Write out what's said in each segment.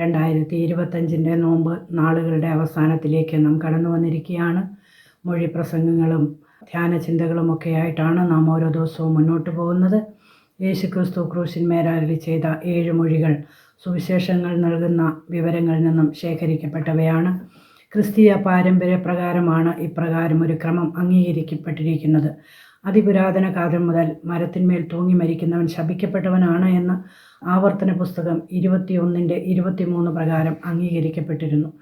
രണ്ടായിരത്തി ഇരുപത്തഞ്ചിന്റെ നോമ്പ് നാളുകളുടെ അവസാനത്തിലേക്ക് നാം കടന്നു വന്നിരിക്കുകയാണ്. മൊഴി പ്രസംഗങ്ങളും ധ്യാന ചിന്തകളുമൊക്കെ ആയിട്ടാണ് നാം ഓരോ ദിവസവും മുന്നോട്ട് പോകുന്നത്. യേശുക്രിസ്തു ക്രൂശിന്മേലി ചെയ്ത ഏഴ് മൊഴികൾ സുവിശേഷങ്ങൾ നൽകുന്ന വിവരങ്ങളിൽ നിന്നും ശേഖരിക്കപ്പെട്ടവയാണ്. ക്രിസ്തീയ പാരമ്പര്യപ്രകാരമാണ് ഇപ്രകാരം ഒരു ക്രമം അംഗീകരിക്കപ്പെട്ടിരിക്കുന്നത്. അതിപുരാതന കാലം മുതൽ മരത്തിന്മേൽ തൂങ്ങി മരിക്കുന്നവൻ ശപിക്കപ്പെട്ടവനാണ് എന്ന് ആവർത്തന പുസ്തകം ഇരുപത്തിയൊന്നിന്റെ ഇരുപത്തിമൂന്ന് പ്രകാരം അംഗീകരിക്കപ്പെട്ടിരുന്നു.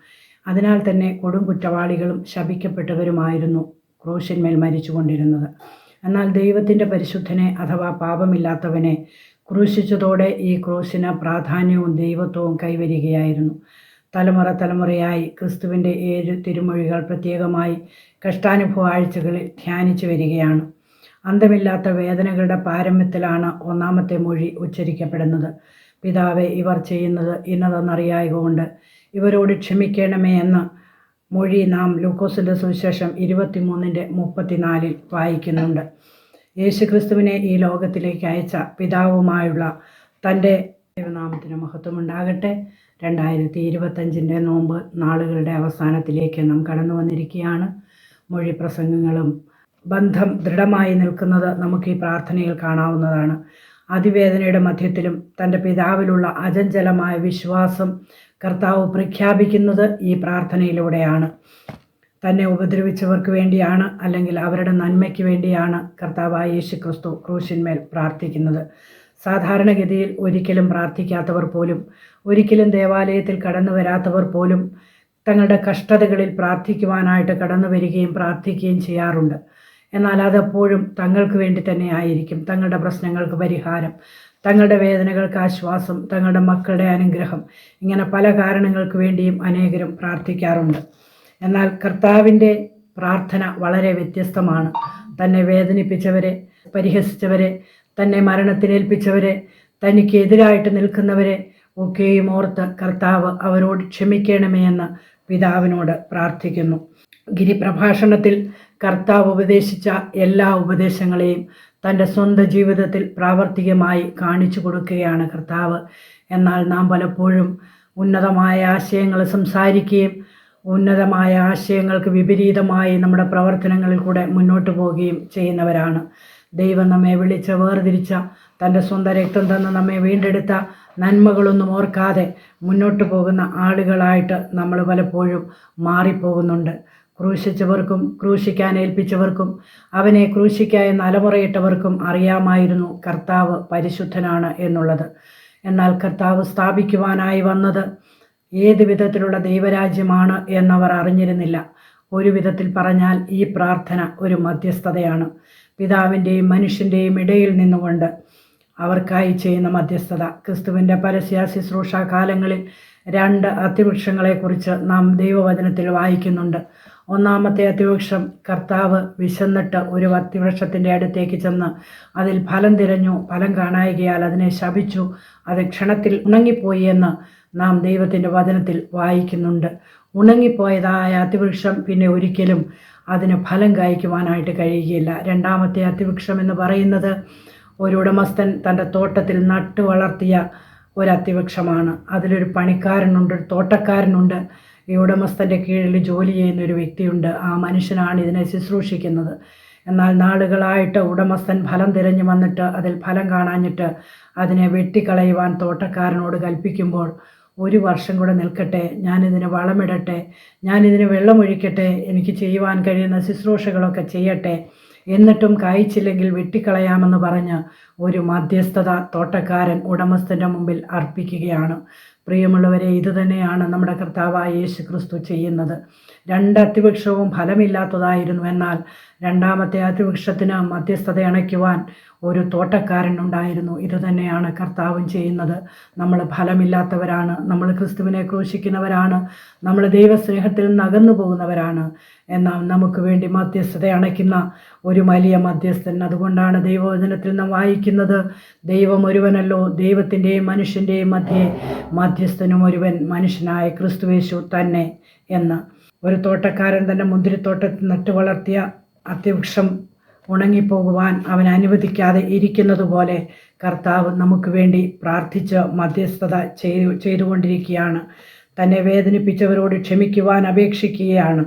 അതിനാൽ തന്നെ കൊടും കുറ്റവാളികളും ശപിക്കപ്പെട്ടവരുമായിരുന്നു ക്രൂശിന്മേൽ മരിച്ചുകൊണ്ടിരുന്നത്. എന്നാൽ ദൈവത്തിന്റെ പരിശുദ്ധനെ അഥവാ പാപമില്ലാത്തവനെ ക്രൂശിച്ചതോടെ ഈ ക്രൂശിന് പ്രാധാന്യവും ദൈവത്വവും കൈവരികയായിരുന്നു. തലമുറ തലമുറയായി ക്രിസ്തുവിന്റെ ഏഴ് തിരുമൊഴികൾ പ്രത്യേകമായി കഷ്ടാനുഭവ ആഴ്ചകളിൽ ധ്യാനിച്ചു വരികയാണ്. അന്തമില്ലാത്ത വേദനകളുടെ പാരമ്യത്തിലാണ് ഒന്നാമത്തെ മൊഴി ഉച്ചരിക്കപ്പെടുന്നത്. പിതാവെ ഇവർ ചെയ്യുന്നത് ഇന്നതെന്നറിയായതുകൊണ്ട് ഇവരോട് ക്ഷമിക്കണമേ എന്ന് മൊഴി നാം ലൂക്കോസിന്റെ സുവിശേഷം ഇരുപത്തിമൂന്നിന്റെ മുപ്പത്തിനാലിൽ വായിക്കുന്നുണ്ട്. യേശുക്രിസ്തുവിനെ ഈ ലോകത്തിലേക്ക് അയച്ച പിതാവുമായുള്ള തന്റെ ദൈവനാമത്തിന് മഹത്വം ഉണ്ടാകട്ടെ രണ്ടായിരത്തി ഇരുപത്തഞ്ചിന്റെ നോമ്പ് നാളുകളുടെ അവസാനത്തിലേക്ക് നാം കടന്നു വന്നിരിക്കുകയാണ് മൊഴി പ്രസംഗങ്ങളും ബന്ധം ദൃഢമായി നിൽക്കുന്നത് നമുക്ക് ഈ പ്രാർത്ഥനയിൽ കാണാവുന്നതാണ്. അതിവേദനയുടെ മധ്യത്തിലും തന്റെ പിതാവിലുള്ള അചഞ്ചലമായ വിശ്വാസം കർത്താവ് പ്രഖ്യാപിക്കുന്നത് ഈ പ്രാർത്ഥനയിലൂടെയാണ്. തന്നെ ഉപദ്രവിച്ചവർക്ക് വേണ്ടിയാണ് അല്ലെങ്കിൽ അവരുടെ നന്മയ്ക്ക് വേണ്ടിയാണ് കർത്താവായ യേശു ക്രിസ്തു ക്രൂശിന്മേൽ പ്രാർത്ഥിക്കുന്നത്. സാധാരണഗതിയിൽ ഒരിക്കലും പ്രാർത്ഥിക്കാത്തവർ പോലും ഒരിക്കലും ദേവാലയത്തിൽ കടന്നു വരാത്തവർ പോലും തങ്ങളുടെ കഷ്ടതകളിൽ പ്രാർത്ഥിക്കുവാനായിട്ട് കടന്നു വരികയും പ്രാർത്ഥിക്കുകയും ചെയ്യാറുണ്ട്. എന്നാൽ അതെപ്പോഴും തങ്ങൾക്ക് വേണ്ടി തന്നെ ആയിരിക്കും. തങ്ങളുടെ പ്രശ്നങ്ങൾക്ക് പരിഹാരം തങ്ങളുടെ വേദനകൾക്ക് ആശ്വാസം തങ്ങളുടെ മക്കളുടെ അനുഗ്രഹം. ഇങ്ങനെ പല കാരണങ്ങൾക്ക് വേണ്ടിയും അനേകരും പ്രാർത്ഥിക്കാറുണ്ട്. എന്നാൽ കർത്താവിന്റെ പ്രാർത്ഥന വളരെ വ്യത്യസ്തമാണ്. തന്നെ വേദനിപ്പിച്ചവരെ പരിഹസിച്ചവരെ തന്നെ മരണത്തിലേൽപ്പിച്ചവരെ തനിക്ക് എതിരായിട്ട് നിൽക്കുന്നവരെ ഒക്കെയും ഓർത്ത് കർത്താവ് അവരോട് ക്ഷമിക്കണമേ എന്ന് പിതാവിനോട് പ്രാർത്ഥിക്കുന്നു. ഗിരിപ്രഭാഷണത്തിൽ കർത്താവ് ഉപദേശിച്ച എല്ലാ ഉപദേശങ്ങളെയും തന്റെ സ്വന്തം ജീവിതത്തിൽ പ്രാവർത്തികമായി കാണിച്ചു കൊടുക്കുകയാണ് കർത്താവ്. എന്നാൽ നാം പലപ്പോഴും ഉന്നതമായ ആശയങ്ങൾ സംസാരിക്കുകയും ഉന്നതമായ ആശയങ്ങൾക്ക് വിപരീതമായി നമ്മുടെ പ്രവർത്തനങ്ങളിൽ കൂടെ മുന്നോട്ട് പോവുകയും ചെയ്യുന്നവരാണ്. ദൈവം നമ്മെ വിളിച്ച് വേർതിരിച്ച തന്റെ സ്വന്തം രക്തം തന്ന് നമ്മെ വീണ്ടെടുത്ത നന്മകളൊന്നും ഓർക്കാതെ മുന്നോട്ട് പോകുന്ന ആളുകളായിട്ട് നമ്മൾ പലപ്പോഴും മാറിപ്പോകുന്നുണ്ട്. ക്രൂശിച്ചവർക്കും ക്രൂശിക്കാൻ ഏൽപ്പിച്ചവർക്കും അവനെ ക്രൂശിക്കായി നലമുറയിട്ടവർക്കും അറിയാമായിരുന്നു കർത്താവ് പരിശുദ്ധനാണ് എന്നുള്ളത്. എന്നാൽ കർത്താവ് സ്ഥാപിക്കുവാനായി വന്നത് ഏത് വിധത്തിലുള്ള ദൈവരാജ്യമാണ് എന്നവർ അറിഞ്ഞിരുന്നില്ല. ഒരു വിധത്തിൽ പറഞ്ഞാൽ ഈ പ്രാർത്ഥന ഒരു മധ്യസ്ഥതയാണ്. പിതാവിന്റെയും മനുഷ്യന്റെയും ഇടയിൽ നിന്നുകൊണ്ട് അവർക്കായി ചെയ്യുന്ന മധ്യസ്ഥത. ക്രിസ്തുവിന്റെ പരസ്യ ശുശ്രൂഷ കാലങ്ങളിൽ രണ്ട് അതിവൃക്ഷങ്ങളെക്കുറിച്ച് നാം ദൈവവചനത്തിൽ വായിക്കുന്നുണ്ട്. ഒന്നാമത്തെ അത്തിവൃക്ഷം കർത്താവ് വിശന്നിട്ട് ഒരു വത്തിവൃക്ഷത്തിന്റെ അടുത്തേക്ക് ചെന്ന് അതിൽ ഫലം തിരഞ്ഞു ഫലം കാണായികയാൽ അതിനെ ശപിച്ചു അത് ക്ഷണത്തിൽ ഉണങ്ങിപ്പോയി എന്ന് നാം ദൈവത്തിന്റെ വചനത്തിൽ വായിക്കുന്നുണ്ട്. ഉണങ്ങിപ്പോയതായ അതിവൃക്ഷം പിന്നെ ഒരിക്കലും അതിന് ഫലം കായ്ക്കുവാനായിട്ട് കഴിയുകയില്ല. രണ്ടാമത്തെ അതിവൃക്ഷം എന്ന് പറയുന്നത് ഒരു ഉടമസ്ഥൻ തന്റെ തോട്ടത്തിൽ നട്ടു വളർത്തിയ ഒരു അതിവൃക്ഷമാണ് അതിലൊരു പണിക്കാരനുണ്ട് ഒരു തോട്ടക്കാരനുണ്ട്. ഈ ഉടമസ്ഥന്റെ കീഴിൽ ജോലി ചെയ്യുന്ന ഒരു വ്യക്തിയുണ്ട്. ആ മനുഷ്യനാണ് ഇതിനെ ശുശ്രൂഷിക്കുന്നത്. എന്നാൽ നാളുകളായിട്ട് ഉടമസ്ഥൻ ഫലം തിരഞ്ഞു വന്നിട്ട് അതിൽ ഫലം കാണാഞ്ഞിട്ട് അതിനെ വെട്ടിക്കളയുവാൻ തോട്ടക്കാരനോട് കൽപ്പിക്കുമ്പോൾ ഒരു വർഷം കൂടെ നിൽക്കട്ടെ ഞാനിതിന് വളമിടട്ടെ ഞാനിതിന് വെള്ളമൊഴിക്കട്ടെ എനിക്ക് ചെയ്യുവാൻ കഴിയുന്ന ശുശ്രൂഷകളൊക്കെ ചെയ്യട്ടെ എന്നിട്ടും കായ്ച്ചില്ലെങ്കിൽ വെട്ടിക്കളയാമെന്ന് പറഞ്ഞ് ഒരു മധ്യസ്ഥത തോട്ടക്കാരൻ ഉടമസ്ഥന്റെ മുമ്പിൽ അർപ്പിക്കുകയാണ്. പ്രിയമുള്ളവരെ ഇതുതന്നെയാണ് നമ്മുടെ കർത്താവായ യേശു ക്രിസ്തു ചെയ്യുന്നത്. രണ്ട് അത്തിവൃക്ഷവും ഫലമില്ലാത്തതായിരുന്നു. എന്നാൽ രണ്ടാമത്തെ അത്തിവൃക്ഷത്തിന് മധ്യസ്ഥത അണയ്ക്കുവാൻ ഒരു തോട്ടക്കാരൻ ഉണ്ടായിരുന്നു. ഇതുതന്നെയാണ് കർത്താവും ചെയ്യുന്നത്. നമ്മൾ ഫലമില്ലാത്തവരാണ്. നമ്മൾ ക്രിസ്തുവിനെ ക്രൂശിക്കുന്നവരാണ്. നമ്മൾ ദൈവസ്നേഹത്തിൽ നിന്ന് അകന്നു പോകുന്നവരാണ്. എന്നാൽ നമുക്ക് വേണ്ടി മധ്യസ്ഥത അണയ്ക്കുന്ന ഒരു വലിയ മധ്യസ്ഥൻ. അതുകൊണ്ടാണ് ദൈവവചനത്തിൽ നാം വായിക്കുന്നത് ദൈവം ഒരുവനല്ലോ. ദൈവത്തിന്റെയും മനുഷ്യന്റെയും മധ്യേ മധ്യസ്ഥനും ഒരുവൻ മനുഷ്യനായ ക്രിസ്തുവേശു തന്നെ എന്ന്. ഒരു തോട്ടക്കാരൻ തന്നെ മുന്തിരിത്തോട്ടത്തിൽ നട്ടു വളർത്തിയ അത്യവൃക്ഷം ഉണങ്ങിപ്പോകുവാൻ അവൻ അനുവദിക്കാതെ ഇരിക്കുന്നത് പോലെ കർത്താവ് നമുക്ക് വേണ്ടി പ്രാർത്ഥിച്ച് മധ്യസ്ഥത ചെയ്തു ചെയ്തുകൊണ്ടിരിക്കുകയാണ്. തന്നെ വേദനിപ്പിച്ചവരോട് ക്ഷമിക്കുവാൻ അപേക്ഷിക്കുകയാണ്.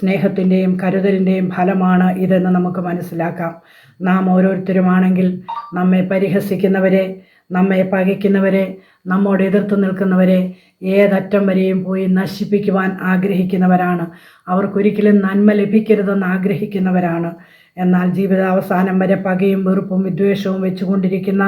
സ്നേഹത്തിന്റെയും കരുതലിന്റെയും ഫലമാണ് ഇതെന്ന് നമുക്ക് മനസ്സിലാക്കാം. നാം ഓരോരുത്തരുമാണെങ്കിൽ നമ്മെ പരിഹസിക്കുന്നവരെ നമ്മെ പകയ്ക്കുന്നവരെ നമ്മോട് എതിർത്ത് നിൽക്കുന്നവരെ ഏതറ്റം വരെയും പോയി നശിപ്പിക്കുവാൻ ആഗ്രഹിക്കുന്നവരാണ്. അവർക്കൊരിക്കലും നന്മ ലഭിക്കരുതെന്ന് ആഗ്രഹിക്കുന്നവരാണ്. എന്നാൽ ജീവിതാവസാനം വരെ പകയും വെറുപ്പും വിദ്വേഷവും വെച്ചുകൊണ്ടിരിക്കുന്ന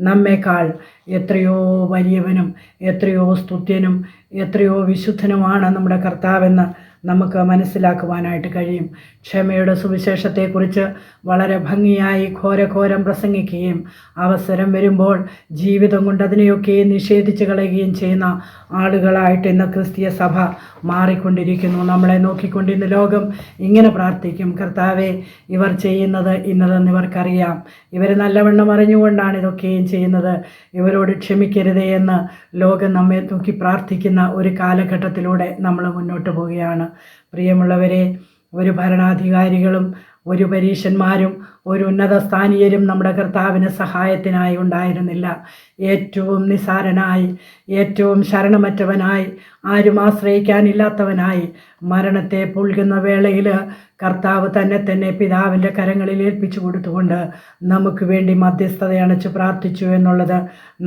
നമ്മേക്കാൾ എത്രയോ വലിയവനും എത്രയോ സ്തുത്യനും എത്രയോ വിശുദ്ധനുമാണ് നമ്മുടെ കർത്താവെന്ന് നമുക്ക് മനസ്സിലാക്കുവാനായിട്ട് കഴിയും. ക്ഷമയുടെ സുവിശേഷത്തെക്കുറിച്ച് വളരെ ഭംഗിയായി ഘോരഘോരം പ്രസംഗിക്കുകയും അവസരം വരുമ്പോൾ ജീവിതം കൊണ്ട് അതിനെയൊക്കെ നിഷേധിച്ച് കളയുകയും ചെയ്യുന്ന ആളുകളായിട്ട് ഇന്ന് ക്രിസ്തീയ സഭ മാറിക്കൊണ്ടിരിക്കുന്നു. നമ്മളെ നോക്കിക്കൊണ്ട് ഇന്ന് ലോകം ഇങ്ങനെ പ്രാർത്ഥിക്കും. കർത്താവെ ഇവർ ചെയ്യുന്നത് ഇന്നതെന്ന് ഇവർക്കറിയാം. ഇവർ നല്ലവണ്ണം അറിഞ്ഞുകൊണ്ടാണ് ഇതൊക്കെയും ചെയ്യുന്നത്. ഇവരോട് ക്ഷമിക്കരുതേ എന്ന് ലോകം നമ്മെ നോക്കി പ്രാർത്ഥിക്കുന്ന ഒരു കാലഘട്ടത്തിലൂടെ നമ്മൾ മുന്നോട്ട് പോവുകയാണ്. പ്രിയമുള്ളവരെ ഒരു ഭരണാധികാരികളും ഒരു പരീശന്മാരും ഒരു ഉന്നത സ്ഥാനീയരും നമ്മുടെ കർത്താവിന് സഹായത്തിനായി ഉണ്ടായിരുന്നില്ല. ഏറ്റവും നിസാരനായി ഏറ്റവും ശരണമറ്റവനായി ആരും ആശ്രയിക്കാനില്ലാത്തവനായി മരണത്തെ പുൽകുന്ന വേളയിൽ കർത്താവ് തന്നെ തന്നെ പിതാവിന്റെ കരങ്ങളിൽ ഏൽപ്പിച്ചു കൊടുത്തുകൊണ്ട് നമുക്ക് വേണ്ടി മധ്യസ്ഥത അണച്ച് പ്രാർത്ഥിച്ചു എന്നുള്ളത്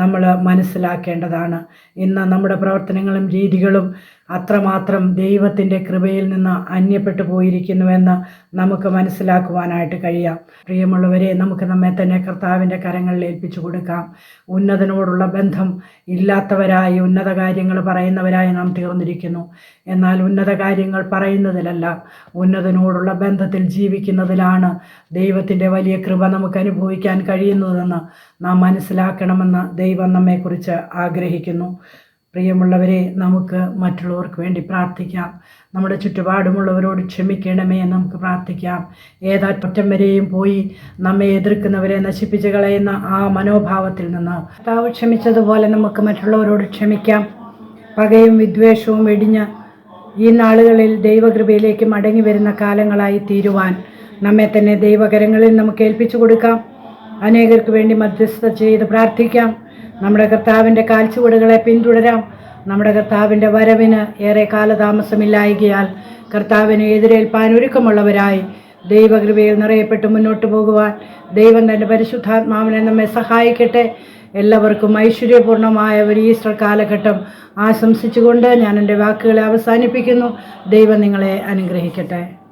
നമ്മൾ മനസ്സിലാക്കേണ്ടതാണ്. ഇന്ന് നമ്മുടെ പ്രവർത്തനങ്ങളും രീതികളും അത്രമാത്രം ദൈവത്തിന്റെ കൃപയിൽ നിന്ന് അന്യപ്പെട്ടു പോയിരിക്കുന്നുവെന്ന് നമുക്ക് മനസ്സിലാക്കുവാനായിട്ട് കഴിയാം. പ്രിയമുള്ളവരെ നമുക്ക് നമ്മെ തന്നെ കർത്താവിന്റെ കരങ്ങളിൽ ഏൽപ്പിച്ചു കൊടുക്കാം. ഉന്നതനോടുള്ള ബന്ധം ഇല്ലാത്തവരായി ഉന്നത കാര്യങ്ങൾ പറയുന്നവരായി നാം തീർന്നിരിക്കുന്നു. എന്നാൽ ഉന്നത കാര്യങ്ങൾ പറയുന്നതിലല്ല ഉന്നതനോടുള്ള ബന്ധത്തിൽ ജീവിക്കുന്നതിലാണ് ദൈവത്തിന്റെ വലിയ കൃപ നമുക്ക് അനുഭവിക്കാൻ കഴിയുന്നതെന്ന് നാം മനസ്സിലാക്കണമെന്ന് ദൈവം നമ്മെക്കുറിച്ച് ആഗ്രഹിക്കുന്നു. പ്രിയമുള്ളവരെ നമുക്ക് മറ്റുള്ളവർക്ക് വേണ്ടി പ്രാർത്ഥിക്കാം. നമ്മുടെ ചുറ്റുപാടുമുള്ളവരോട് ക്ഷമിക്കണമേ എന്ന് നമുക്ക് പ്രാർത്ഥിക്കാം. ഏതാറ്റം വരെയും പോയി നമ്മെ എതിർക്കുന്നവരെ നശിപ്പിച്ച് കളയുന്ന ആ മനോഭാവത്തിൽ നിന്ന് കർത്താവ് ക്ഷമിച്ചതുപോലെ നമുക്ക് മറ്റുള്ളവരോട് ക്ഷമിക്കാം. പകയും വിദ്വേഷവും വെടിഞ്ഞ് ഈ നാളുകളിൽ ദൈവകൃപയിലേക്ക് മടങ്ങി വരുന്ന കാലങ്ങളായി തീരുവാൻ നമ്മെ തന്നെ ദൈവകരങ്ങളിൽ നമുക്ക് ഏൽപ്പിച്ചു കൊടുക്കാം. അനേകർക്ക് വേണ്ടി മധ്യസ്ഥ ചെയ്ത് പ്രാർത്ഥിക്കാം. നമ്മുടെ കർത്താവിന്റെ കാൽച്ചുവടുകളെ പിന്തുടരാം. നമ്മുടെ കർത്താവിന്റെ വരവിന് ഏറെ കാലതാമസമില്ലായികയാൽ കർത്താവിനെ എതിരേൽപ്പാൻ ഒരുക്കമുള്ളവരായി ദൈവകൃപയിൽ നിറയപ്പെട്ട് മുന്നോട്ട് പോകുവാൻ ദൈവം തന്റെ പരിശുദ്ധാത്മാവിനെ നമ്മെ സഹായിക്കട്ടെ. എല്ലാവർക്കും ഐശ്വര്യപൂർണമായ ഒരു ഈസ്റ്റർ കാലഘട്ടം ആശംസിച്ചുകൊണ്ട് ഞാൻ എന്റെ വാക്കുകളെ അവസാനിപ്പിക്കുന്നു. ദൈവം നിങ്ങളെ അനുഗ്രഹിക്കട്ടെ.